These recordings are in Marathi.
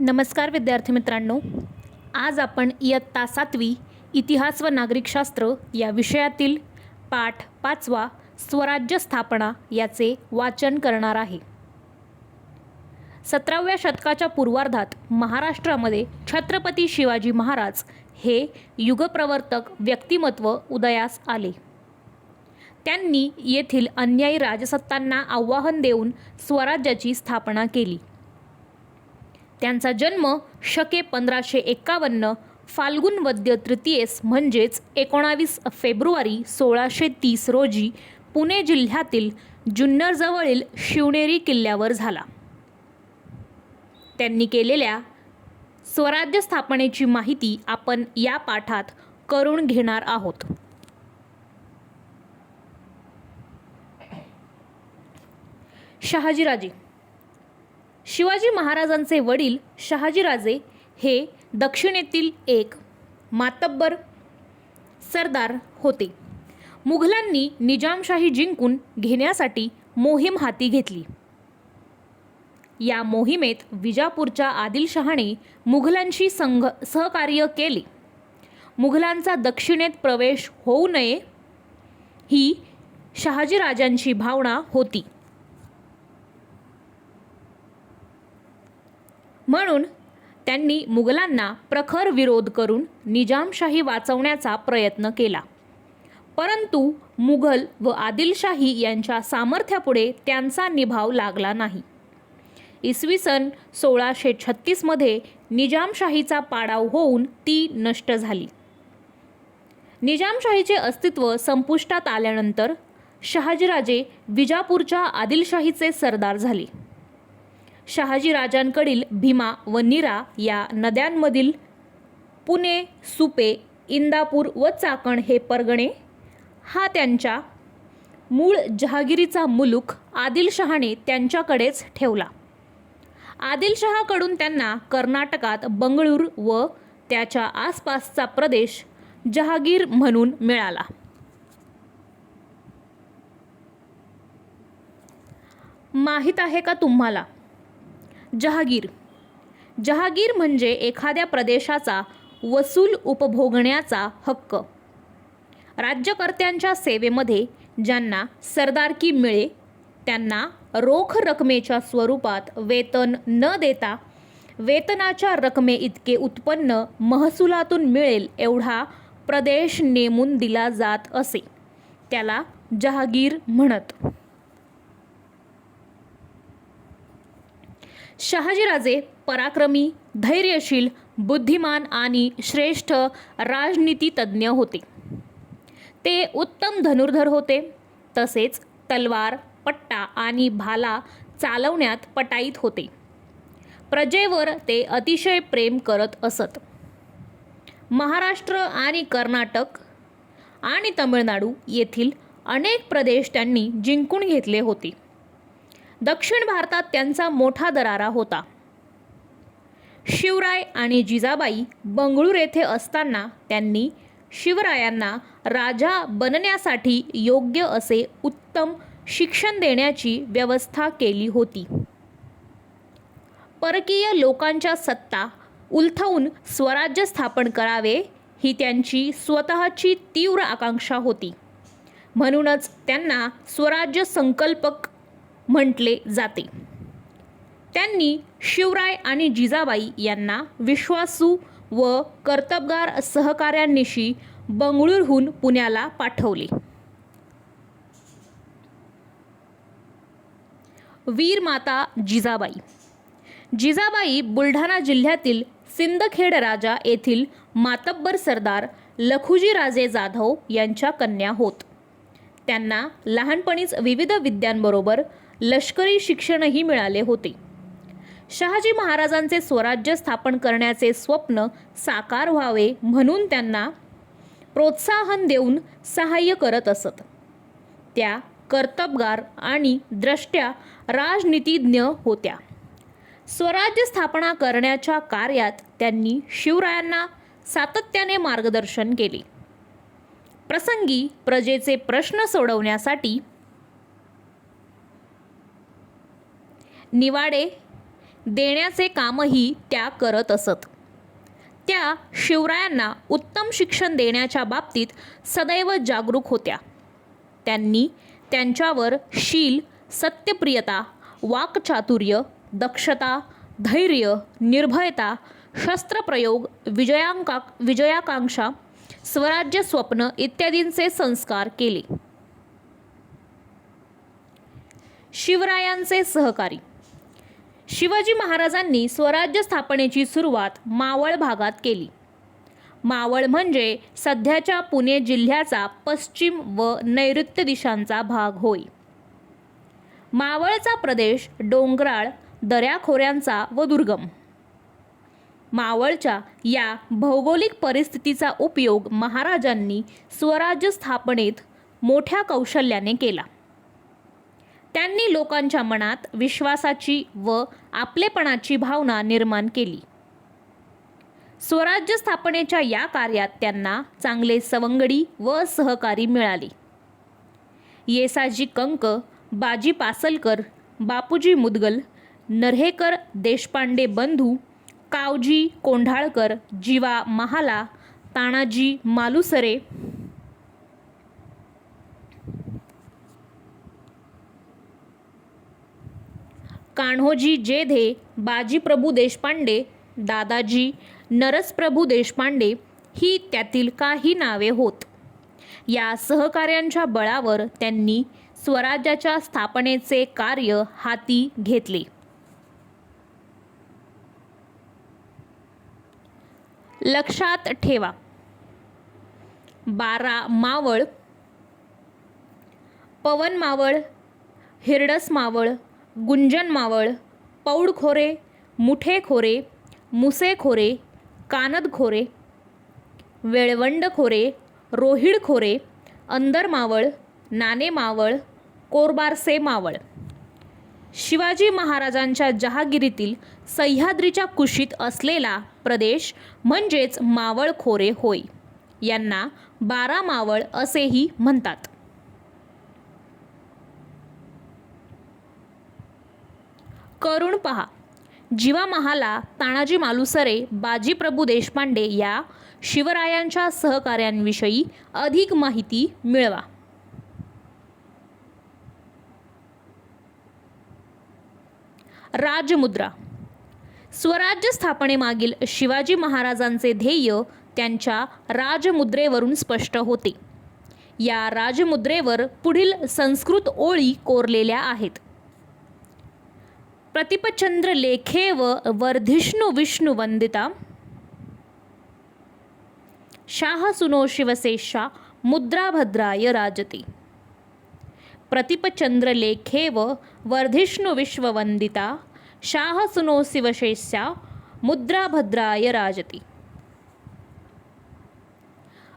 नमस्कार विद्यार्थी मित्रांनो. आज आपण इयत्ता सातवी इतिहास व नागरिकशास्त्र या विषयातील पाठ पाचवा स्वराज्य स्थापना याचे वाचन करणार आहे. सतराव्या शतकाच्या पूर्वार्धात महाराष्ट्रामध्ये छत्रपती शिवाजी महाराज हे युगप्रवर्तक व्यक्तिमत्व उदयास आले. त्यांनी येथील अन्यायी राजसत्तांना आव्हान देऊन स्वराज्याची स्थापना केली. त्यांचा जन्म शके पंधराशे एक्कावन्न फाल्गुन वद्य तृतीयेस म्हणजेच एकोणावीस फेब्रुवारी सोळाशे तीस रोजी पुणे जिल्ह्यातील जुन्नरजवळील शिवनेरी किल्ल्यावर झाला. त्यांनी केलेल्या स्वराज्य स्थापनेची माहिती आपण या पाठात करून घेणार आहोत. शहाजीराजे शिवाजी महाराजांचे वडील शहाजीराजे हे दक्षिणेतील एक मातब्बर सरदार होते. मुघलांनी निजामशाही जिंकून घेण्यासाठी मोहीम हाती घेतली. या मोहिमेत विजापूरच्या आदिलशहाने मुघलांशी संघ सहकार्य केले. मुघलांचा दक्षिणेत प्रवेश होऊ नये ही शहाजीराजांची भावना होती. म्हणून त्यांनी मुघलांना प्रखर विरोध करून निजामशाही वाचवण्याचा प्रयत्न केला. परंतु मुघल व आदिलशाही यांच्या सामर्थ्यापुढे त्यांचा निभाव लागला नाही. इसवी सन सोळाशे छत्तीसमध्ये निजामशाहीचा पाडाव होऊन ती नष्ट झाली. निजामशाहीचे अस्तित्व संपुष्टात आल्यानंतर शहाजीराजे विजापूरच्या आदिलशाहीचे सरदार झाले. शहाजीराजांकडील भीमा व नीरा या नद्यांमधील पुणे सुपे इंदापूर व चाकण हे परगणे हा त्यांच्या मूळ जहागिरीचा मुलूक आदिलशहाने त्यांच्याकडेच ठेवला. आदिलशहाकडून त्यांना कर्नाटकात बंगळूर व त्याच्या आसपासचा प्रदेश जहागीर म्हणून मिळाला. माहीत आहे का तुम्हाला? जहागीर. जहागीर म्हणजे एखाद्या प्रदेशाचा वसूल उपभोगण्याचा हक्क. राज्यकर्त्यांच्या सेवेमध्ये ज्यांना सरदारकी मिळे त्यांना रोख रकमेच्या स्वरूपात वेतन न देता वेतनाच्या रकमे इतके उत्पन्न महसुलातून मिळेल एवढा प्रदेश नेमून दिला जात असे. त्याला जहागीर म्हणत. शहाजीराजे पराक्रमी धैर्यशील बुद्धिमान आणि श्रेष्ठ राजनीतीतज्ञ होते. ते उत्तम धनुर्धर होते. तसेच तलवार पट्टा आणि भाला चालवण्यात पटाईत होते. प्रजेवर ते अतिशय प्रेम करत असत. महाराष्ट्र आणि कर्नाटक आणि तमिळनाडू येथील अनेक प्रदेश त्यांनी जिंकून घेतले होते. दक्षिण भारतात त्यांचा मोठा दरारा होता. शिवराय आणि जिजाबाई बंगळूर येथे असताना त्यांनी शिवरायांना राजा बनण्यासाठी योग्य असे उत्तम शिक्षण देण्याची व्यवस्था केली होती. परकीय लोकांच्या सत्ता उलथवून स्वराज्य स्थापन करावे ही त्यांची स्वतःची तीव्र आकांक्षा होती. म्हणूनच त्यांना स्वराज्य संकल्पक म्हटले जाते. त्यांनी शिवराय आणि जिजाबाई यांना विश्वासू व कर्तबगार सहकाऱ्यांनिशी बंगळुरहून पुण्याला पाठवले. वीरमाता जिजाबाई. जिजाबाई बुलढाणा जिल्ह्यातील सिंदखेड राजा येथील मातब्बर सरदार लखुजीराजे जाधव यांच्या कन्या होत. त्यांना लहानपणीच विविध विद्यांबरोबर लष्करी शिक्षणही मिळाले होते. शहाजी महाराजांचे स्वराज्य स्थापन करण्याचे स्वप्न साकार व्हावे म्हणून त्यांना प्रोत्साहन देऊन सहाय्य करत असत. त्या कर्तबगार आणि द्रष्ट्या राजनीतिज्ञ होत्या. स्वराज्य स्थापना करण्याच्या कार्यात त्यांनी शिवरायांना सातत्याने मार्गदर्शन केले. प्रसंगी प्रजेचे प्रश्न सोडवण्यासाठी निवाडे देण्याचे कामही त्या करत असत. त्या शिवरायांना उत्तम शिक्षण देण्याच्या बाबतीत सदैव जागरूक होत्या. त्यांनी त्यांच्यावर शील सत्यप्रियता वाक्चातुर्य दक्षता धैर्य निर्भयता शस्त्रप्रयोग विजयांका विजयाकांक्षा स्वराज्य स्वप्न इत्यादींचे संस्कार केले. शिवरायांचे सहकारी शिवाजी महाराजांनी स्वराज्य स्थापनेची सुरुवात मावळ भागात केली. मावळ म्हणजे सध्याच्या पुणे जिल्ह्याचा पश्चिम व नैऋत्य दिशांचा भाग होय. मावळचा प्रदेश डोंगराळ दऱ्याखोऱ्यांचा व दुर्गम. मावळच्या या भौगोलिक परिस्थितीचा उपयोग महाराजांनी स्वराज्य स्थापनेत मोठ्या कौशल्याने केला. त्यांनी लोकांच्या मनात विश्वासाची व आपलेपणाची भावना निर्माण केली. स्वराज्य स्थापनेच्या या कार्यात त्यांना चांगले सवंगडी व सहकारी मिळाले. येसाजी कंक बाजी पासलकर बापूजी मुदगल नर्हेकर देशपांडे बंधू कावजी कोंढाळकर जीवा महाला तानाजी मालुसरे कान्होजी जेधे बाजीप्रभू देशपांडे दादाजी नरसप्रभू देशपांडे ही त्यातील काही नावे होत. या सहकार्यांच्या बळावर त्यांनी स्वराज्याच्या स्थापनेचे कार्य हाती घेतले. लक्षात ठेवा. बारा मावळ पवन मावळ हिरडस मावळ गुंजन मावळ पौडखोरे मुठेखोरे मुसेखोरे कानदखोरे वेळवंडखोरे रोहिडखोरे अंदर मावळ नाणे मावळ कोरबारसे मावळ. शिवाजी महाराजांच्या जहागिरीतील सह्याद्रीच्या कुशीत असलेला प्रदेश म्हणजेच मावळ खोरे होय. यांना बारा मावळ असेही म्हणतात. करून पहा. जीवा महाला तानाजी मालुसरे बाजीप्रभू देशपांडे या शिवरायांच्या सहकार्यांविषयी अधिक माहिती मिळवा. राजमुद्रा. स्वराज्य स्थापनेमागील शिवाजी महाराजांचे ध्येय त्यांच्या राजमुद्रेवरून स्पष्ट होते. या राजमुद्रेवर पुढील संस्कृत ओळी कोरलेल्या आहेत. प्रतिपचन्द्रलेखेव वर्धिष्णुविष्णुवन्दिता व वर्धिष्णू विष्णू वंदिता शाह सुनो शिवसेशा मुद्रा शिवशेष्या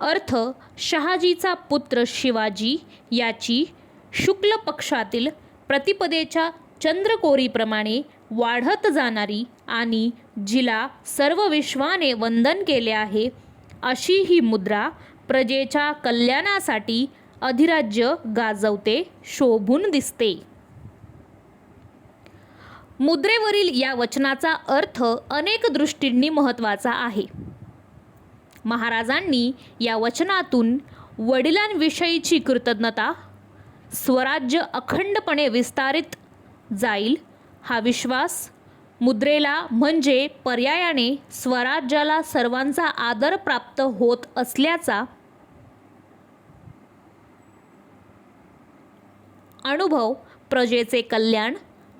अर्थ शहाजीचा पुत्र शिवाजी याची शुक्ल पक्षातील प्रतिपदेच्या चंद्रकोरीप्रमाणे वाढत जाणारी आणि जिला सर्व विश्वाने वंदन केले आहे अशी ही मुद्रा प्रजेच्या कल्याणासाठी अधिराज्य गाजवते शोभून दिसते. मुद्रेवरील या वचनाचा अर्थ अनेक दृष्टींनी महत्त्वाचा आहे. महाराजांनी या वचनातून वडिलांविषयीची कृतज्ञता स्वराज्य अखंडपणे विस्तारित जाईल. हा विश्वास मुद्रेला म्हणजे पर्यायाने स्वराज्याला सर्वांचा आदर प्राप्त होत असल्याचा अनुभव प्रजेचे कल्याण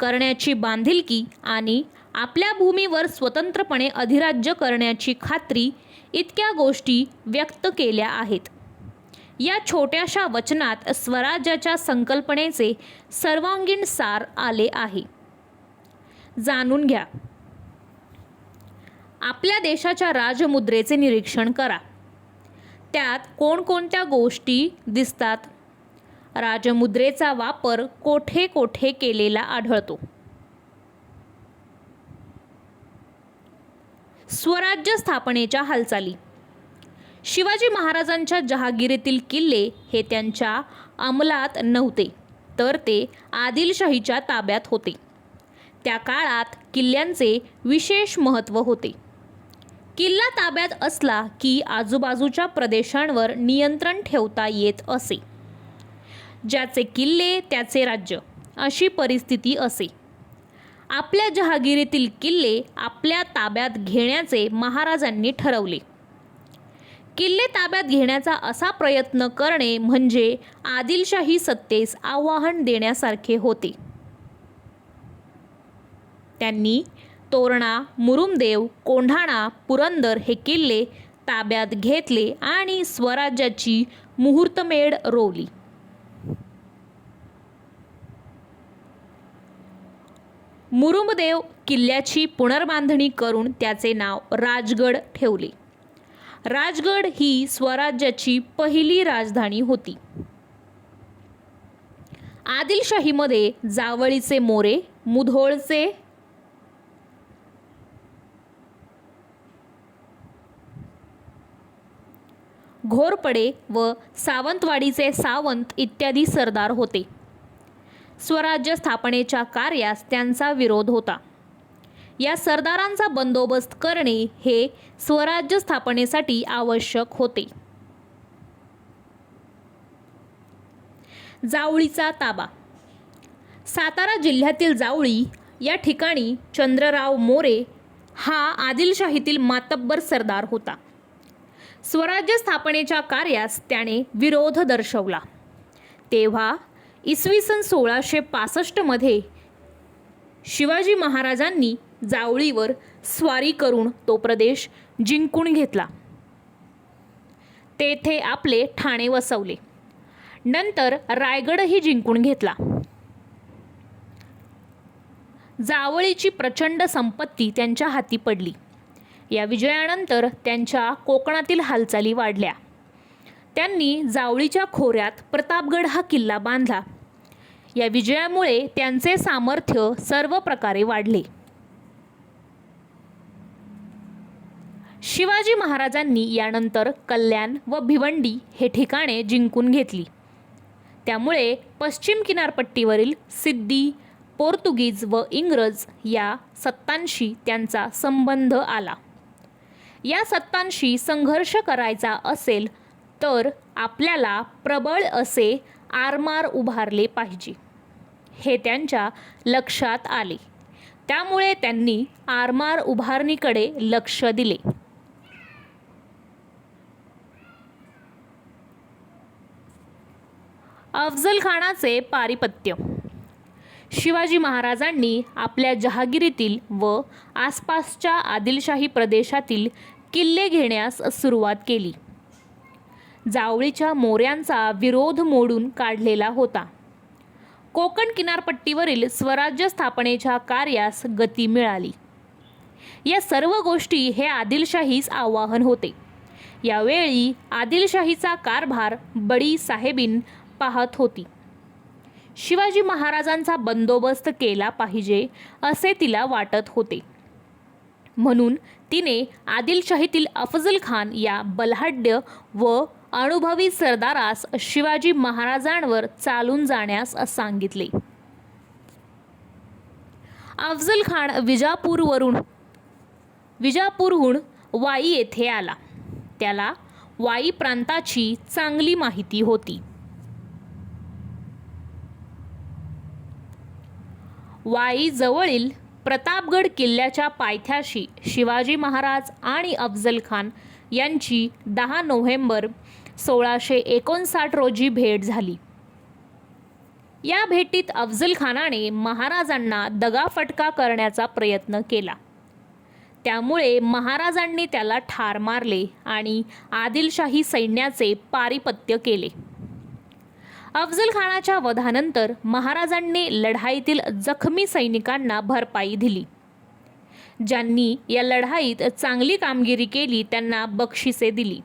करण्याची बांधिलकी आणि आपल्या भूमीवर स्वतंत्रपणे अधिराज्य करण्याची खात्री इतक्या गोष्टी व्यक्त केल्या आहेत. या छोट्याशा वचनात स्वराज्याच्या संकल्पनेचे सर्वांगीण सार आले आहे. जाणून घ्या. आपल्या देशाच्या राजमुद्रेचे निरीक्षण करा. त्यात कोणकोणत्या गोष्टी दिसतात? राजमुद्रेचा वापर कोठे कोठे केलेला आढळतो? स्वराज्य स्थापनेच्या हालचाली. शिवाजी महाराजांच्या जहागिरीतील किल्ले हे त्यांच्या अंमलात नव्हते तर ते आदिलशाहीच्या ताब्यात होते. त्या काळात किल्ल्यांचे विशेष महत्त्व होते. किल्ला ताब्यात असला की आजूबाजूच्या प्रदेशांवर नियंत्रण ठेवता येत असे. ज्याचे किल्ले त्याचे राज्य अशी परिस्थिती असे. आपल्या जहागिरीतील किल्ले आपल्या ताब्यात घेण्याचे महाराजांनी ठरवले. किल्ले ताब्यात घेण्याचा असा प्रयत्न करणे म्हणजे आदिलशाही सत्तेस आव्हान देण्यासारखे होते. त्यांनी तोरणा मुरुमदेव कोंढाणा पुरंदर हे किल्ले ताब्यात घेतले आणि स्वराज्याची मुहूर्तमेढ रोवली. मुरुमदेव किल्ल्याची पुनर्बांधणी करून त्याचे नाव राजगड ठेवले. राजगड ही स्वराज्याची पहिली राजधानी होती. आदिलशाहीमध्ये जावळीचे मोरे मुधोळचे घोरपडे व सावंतवाडीचे सावंत इत्यादी सरदार होते. स्वराज्य स्थापनेच्या कार्यास त्यांचा विरोध होता. या सरदारांचा बंदोबस्त करणे हे स्वराज्य स्थापनेसाठी आवश्यक होते. जावळीचा ताबा. सातारा जिल्ह्यातील जावळी या ठिकाणी चंद्रराव मोरे हा आदिलशाहीतील मातब्बर सरदार होता. स्वराज्य स्थापनेच्या कार्यास त्याने विरोध दर्शवला. तेव्हा इसवी सन सोळाशे पासष्टमध्ये शिवाजी महाराजांनी जावळीवर स्वारी करून तो प्रदेश जिंकून घेतला. तेथे आपले ठाणे वसवले. नंतर रायगडही जिंकून घेतला. जावळीची प्रचंड संपत्ती त्यांच्या हाती पडली. या विजयानंतर त्यांच्या कोकणातील हालचाली वाढल्या. त्यांनी जावळीच्या खोऱ्यात प्रतापगड हा किल्ला बांधला. या विजयामुळे त्यांचे सामर्थ्य सर्व प्रकारे वाढले. शिवाजी महाराजांनी यानंतर कल्याण व भिवंडी हे ठिकाणे जिंकून घेतली. त्यामुळे पश्चिम किनारपट्टीवरील सिद्धी पोर्तुगीज व इंग्रज या सत्तांशी त्यांचा संबंध आला. या सत्तांशी संघर्ष करायचा असेल तर आपल्याला प्रबळ असे आरमार उभारले पाहिजे. हे त्यांच्या लक्षात आले. त्यामुळे त्यांनी आरमार उभारणीकडे लक्ष दिले. अफजल खानाचे पारिपत्य. शिवाजी महाराजांनी आपल्या जहागिरीतील व आसपासच्या आदिलशाही प्रदेशातील किल्ले घेण्यास सुरुवात केली. जावळीच्या मोऱ्यांचा विरोध मोडून काढलेला होता. कोकण किनारपट्टीवरील स्वराज्य स्थापनेच्या कार्यास गती मिळाली. या सर्व गोष्टी हे आदिलशाहीस आवाहन होते. यावेळी आदिलशाहीचा कारभार बडी साहेबीन पाहत होती. शिवाजी महाराजांचा बंदोबस्त केला पाहिजे असे तिला वाटत होते. म्हणून तिने आदिलशाहीतील अफजल खान या बलाढ्य व अनुभवी सरदारास शिवाजी महाराजांवर चालून जाण्यास सांगितले. अफजल खान विजापूरवरून विजापूरहून वाई येथे आला. त्याला वाई प्रांताची चांगली माहिती होती. वाईजवळील प्रतापगड किल्ल्याच्या पायथ्याशी शिवाजी महाराज आणि अफजल खान यांची दहा नोव्हेंबर सोळाशे एकोणसाठ रोजी भेट झाली. या भेटीत अफजल खानाने महाराजांना दगाफटका करण्याचा प्रयत्न केला. त्यामुळे महाराजांनी त्याला ठार मारले आणि आदिलशाही सैन्याचे पारिपत्य केले. अफजल खानाच्या वधानंतर महाराजांनी लढाईतील जखमी सैनिकांना भरपाई दिली. ज्यांनी या लढाईत चांगली कामगिरी केली त्यांना बक्षिसे दिली.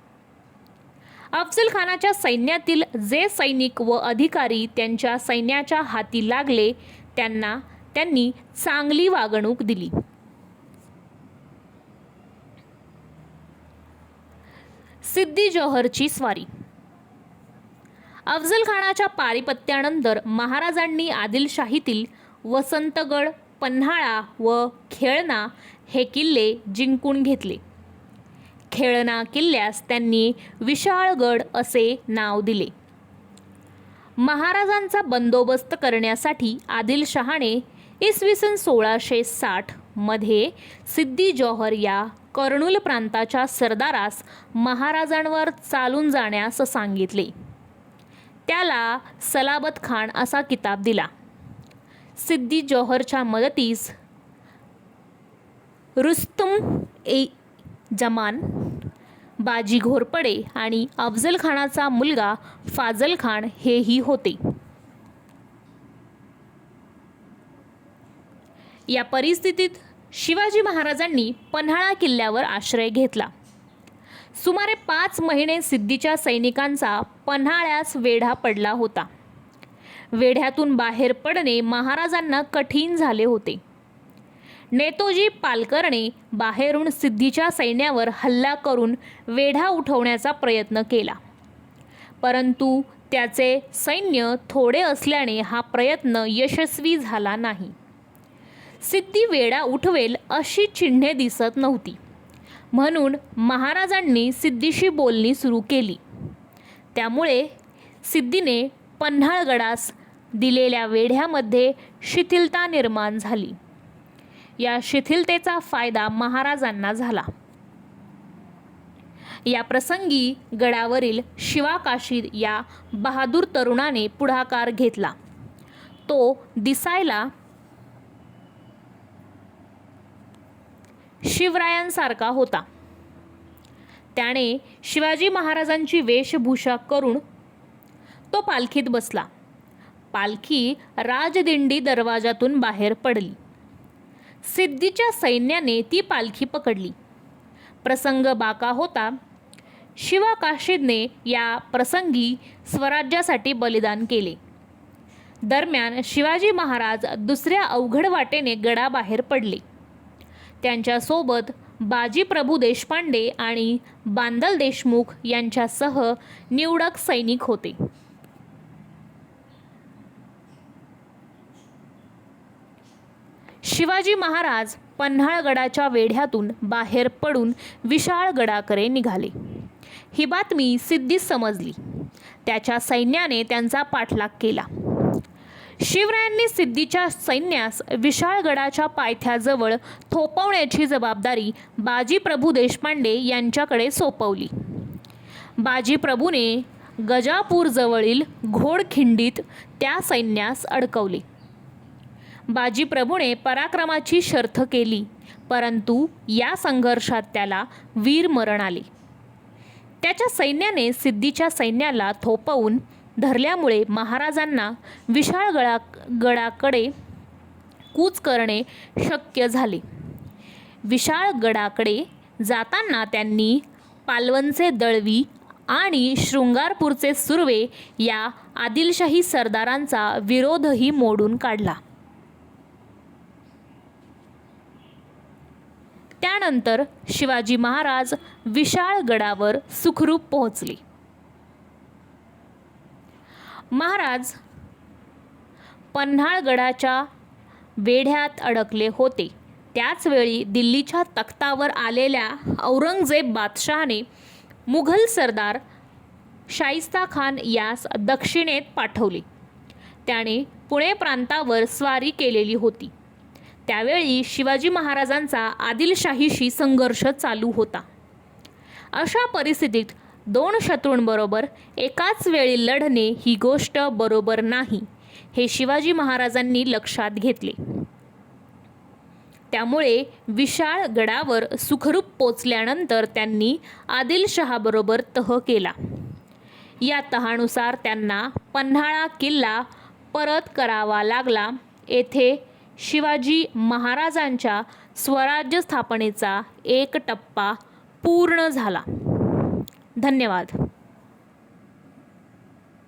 अफजल खानाच्या सैन्यातील जे सैनिक व अधिकारी त्यांच्या सैन्याच्या हाती लागले त्यांना त्यांनी चांगली वागणूक दिली. सिद्दी जोहरची स्वारी अफजल खानाच्या पारिपत्यानंतर महाराजांनी आदिलशाहीतील वसंतगड पन्हाळा व खेळणा हे किल्ले जिंकून घेतले. खेळणा किल्ल्यास त्यांनी विशाळगड असे नाव दिले. महाराजांचा बंदोबस्त करण्यासाठी आदिलशहाने इसवी सन सोळाशे साठमध्ये सिद्दी जौहर या कर्नूल प्रांताच्या सरदारास महाराजांवर चालून जाण्यास सांगितले. त्याला सलाबत खान असा किताब दिला. सिद्दी जौहरच्या मदतीस रुस्तुम ए जमान बाजी घोरपडे आणि अफजल खानाचा मुलगा फाजल खान हेही होते. या परिस्थितीत शिवाजी महाराजांनी पन्हाळा किल्ल्यावर आश्रय घेतला. सुमारे पाच महिने सिद्धीच्या सैनिकांचा पन्हाळ्यास वेढा पडला होता. वेढ्यातून बाहेर पडणे महाराजांना कठीण झाले होते. नेतोजी पालकरने बाहेरून सिद्धीच्या सैन्यावर हल्ला करून वेढा उठवण्याचा प्रयत्न केला. परंतु त्याचे सैन्य थोडे असल्याने हा प्रयत्न यशस्वी झाला नाही. सिद्धी वेढा उठवेल अशी चिन्हे दिसत नव्हती. म्हणून महाराजांनी सिद्धीशी बोलणी सुरू केली. त्यामुळे सिद्धीने पन्हाळगडास दिलेल्या वेढ्यामध्ये शिथिलता निर्माण झाली. या शिथिलतेचा फायदा महाराजांना झाला. या प्रसंगी गडावरील शिवाकाशी या बहादूर तरुणाने पुढाकार घेतला. तो दिसायला शिवरायांसारखा होता. त्याने शिवाजी महाराजांची वेशभूषा करून तो पालखीत बसला. पालखी राजदिंडी दरवाजातून बाहेर पडली. सिद्धीच्या सैन्याने ती पालखी पकडली. प्रसंग बाका होता. शिवा काशीदने या प्रसंगी स्वराज्यासाठी बलिदान केले. दरम्यान शिवाजी महाराज दुसऱ्या अवघड वाटेने गडाबाहेर पडले. त्यांच्यासोबत बाजी प्रभू देशपांडे आणि बांदल देशमुख यांच्यासह निवडक सैनिक होते. शिवाजी महाराज पन्हाळगडाच्या वेढ्यातून बाहेर पडून विशाळगडाकडे निघाले. ही बातमी सिद्धीस समजली. त्याच्या सैन्याने त्यांचा पाठलाग केला. शिवरायांनी सिद्धीच्या सैन्यास विशाळगडाच्या पायथ्याजवळ थोपवण्याची जबाबदारी बाजीप्रभू देशपांडे यांच्याकडे सोपवली. बाजीप्रभूने गजापूरजवळील घोडखिंडीत त्या सैन्यास अडकवले. बाजीप्रभूने पराक्रमाची शर्थ केली परंतु या संघर्षात त्याला वीर मरण आले. त्याच्या सैन्याने सिद्धीच्या सैन्याला थोपवून धरल्यामुळे महाराजांना विशाळ गळा गडाकडे कूच करणे शक्य झाले. विशाळ गडाकडे जाताना त्यांनी पालवनचे दळवी आणि शृंगारपूरचे सुर्वे या आदिलशाही सरदारांचा विरोधही मोडून काढला. त्यानंतर शिवाजी महाराज विशाळगडावर सुखरूप पोहोचले. महाराज पन्हाळगडाच्या वेढ्यात अडकले होते. त्याचवेळी दिल्लीच्या तख्तावर आलेल्या औरंगजेब बादशहाने मुघल सरदार शाइस्ता खान यास दक्षिणेत पाठवले. त्याने पुणे प्रांतावर स्वारी केलेली होती. त्यावेळी शिवाजी महाराजांचा आदिलशाहीशी संघर्ष चालू होता. अशा परिस्थितीत दोन शत्रूंबरोबर एकाच वेळी लढणे ही गोष्ट बरोबर नाही हे शिवाजी महाराजांनी लक्षात घेतले. त्यामुळे विशाळ गडावर सुखरूप पोचल्यानंतर त्यांनी आदिलशहाबरोबर तह केला. या तहानुसार त्यांना पन्हाळा किल्ला परत करावा लागला. येथे शिवाजी महाराजांच्या स्वराज्य स्थापनेचा एक टप्पा पूर्ण झाला. धन्यवाद.